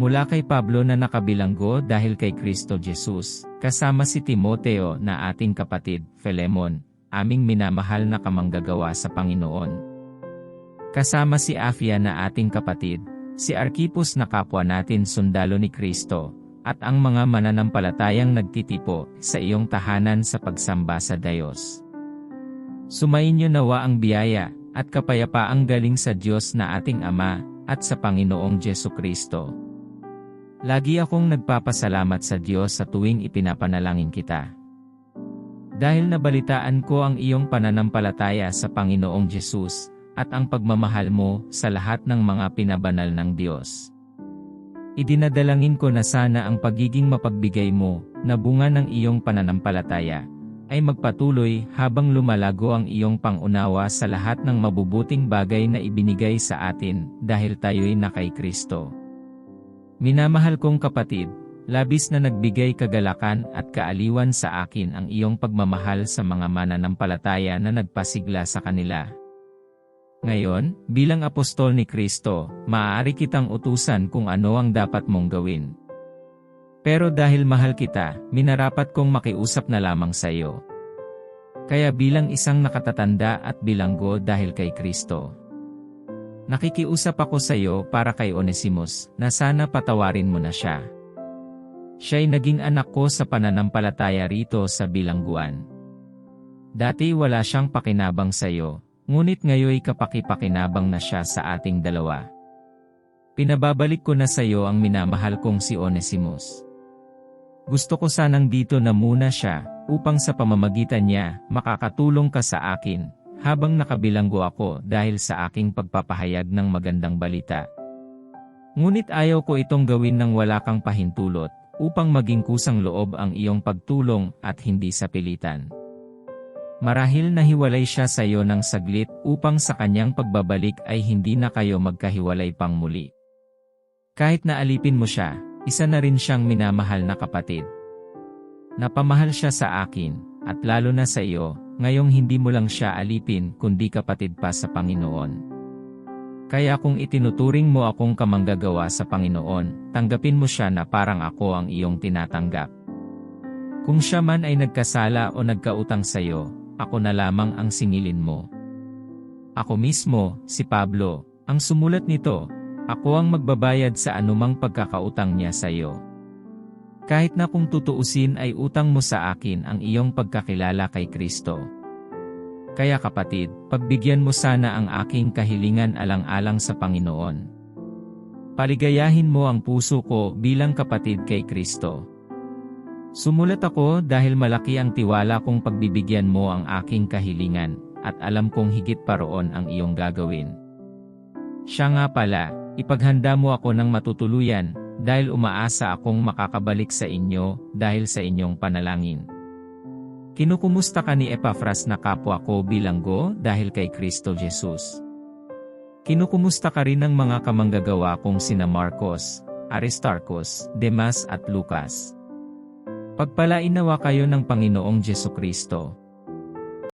Mula kay Pablo na nakabilanggo dahil kay Kristo Jesus, kasama si Timoteo na ating kapatid, Philemon, aming minamahal na kamanggagawa sa Panginoon. Kasama si Afia na ating kapatid, si Archipus na kapwa natin sundalo ni Kristo, at ang mga mananampalatayang nagtitipo sa iyong tahanan sa pagsamba sa Diyos. Sumainyo nawa ang biyaya at kapayapaang galing sa Diyos na ating Ama at sa Panginoong Jesu Kristo. Lagi akong nagpapasalamat sa Diyos sa tuwing ipinapanalangin kita. Dahil nabalitaan ko ang iyong pananampalataya sa Panginoong Jesus, at ang pagmamahal mo sa lahat ng mga pinabanal ng Diyos. Idinadalangin ko na sana ang pagiging mapagbigay mo, na bunga ng iyong pananampalataya, ay magpatuloy habang lumalago ang iyong pangunawa sa lahat ng mabubuting bagay na ibinigay sa atin dahil tayo'y na kay Kristo. Minamahal kong kapatid, labis na nagbigay kagalakan at kaaliwan sa akin ang iyong pagmamahal sa mga mananampalataya na nagpasigla sa kanila. Ngayon, bilang apostol ni Kristo, maaari kitang utusan kung ano ang dapat mong gawin. Pero dahil mahal kita, minarapat kong makiusap na lamang sa iyo. Kaya bilang isang nakatatanda at bilanggo dahil kay Kristo, Nakikiusap ako sa iyo para kay Onesimus, na sana patawarin mo na siya. Siya'y naging anak ko sa pananampalataya rito sa bilangguan. Dati wala siyang pakinabang sa iyo, ngunit ngayoy kapakipakinabang na siya sa ating dalawa. Pinababalik ko na sa iyo ang minamahal kong si Onesimus. Gusto ko sanang dito na muna siya, upang sa pamamagitan niya, makakatulong ka sa akin, habang nakabilanggo ako dahil sa aking pagpapahayag ng magandang balita. Ngunit ayaw ko itong gawin ng wala kang pahintulot, upang maging kusang loob ang iyong pagtulong at hindi sa pilitan. Marahil nahiwalay siya sa iyo ng saglit upang sa kanyang pagbabalik ay hindi na kayo magkahiwalay pang muli. Kahit na alipin mo siya, isa na rin siyang minamahal na kapatid. Napamahal siya sa akin, at lalo na sa iyo, ngayong hindi mo lang siya alipin kundi kapatid pa sa Panginoon. Kaya kung itinuturing mo akong kamanggagawa sa Panginoon, tanggapin mo siya na parang ako ang iyong tinatanggap. Kung siya man ay nagkasala o nagkautang sa iyo, ako na lamang ang singilin mo. Ako mismo, si Pablo, ang sumulat nito, ako ang magbabayad sa anumang pagkakautang niya sa iyo. Kahit na kung tutuusin ay utang mo sa akin ang iyong pagkakilala kay Kristo. Kaya kapatid, pagbigyan mo sana ang aking kahilingan alang-alang sa Panginoon. Paligayahin mo ang puso ko bilang kapatid kay Kristo. Sumulat ako dahil malaki ang tiwala kong pagbibigyan mo ang aking kahilingan, at alam kong higit pa roon ang iyong gagawin. Siya nga pala, ipaghanda mo ako ng matutuluyan, dahil umaasa akong makakabalik sa inyo dahil sa inyong panalangin. Kinukumusta ka ni Epaphras na kapwa ko bilanggo dahil kay Kristo Jesus. Kinukumusta ka rin ng mga kamanggagawa kong sina Marcos, Aristarchus, Demas at Lucas. Pagpalain nawa kayo ng Panginoong Jesu Kristo.